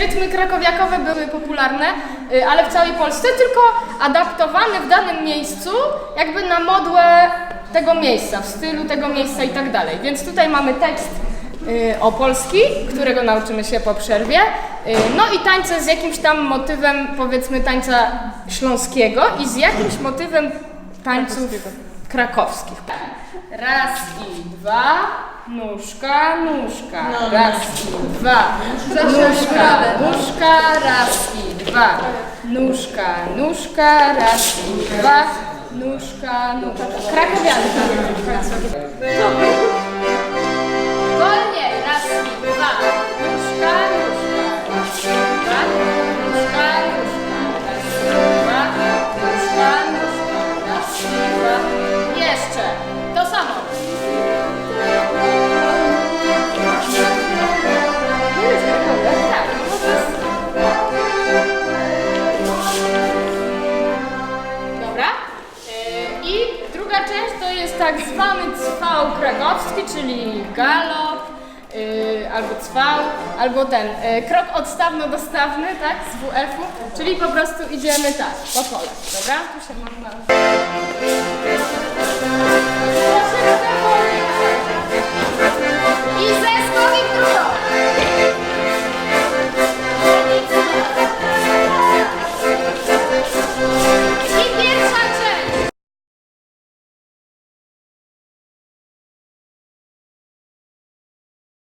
rytmy krakowiakowe były popularne, y, ale w całej Polsce, tylko adaptowane w danym miejscu, jakby na modłę tego miejsca, w stylu tego miejsca i tak dalej. Więc tutaj mamy tekst y, opolski, którego nauczymy się po przerwie. Y, No i tańce z jakimś tam motywem, powiedzmy, tańca śląskiego i z jakimś motywem tańców krakowskich. Raz i dwa, nóżka, nóżka, raz i dwa, nóżka, nóżka, raz i dwa, nóżka, nóżka, raz i dwa, nóżka, nóżka. Krakowianka. Wolniej, raz i dwa, nóżka, nóżka, raz i dwa, nóżka, nóżka, raz i dwa, nóżka, nóżka, raz i dwa. Jeszcze, część to jest tak zwany cwał krakowski, czyli galop, yy, albo cwał, albo ten yy, krok odstawno-dostawny, tak, z WF-u, czyli po prostu idziemy tak, po kole, dobra? Tu się można...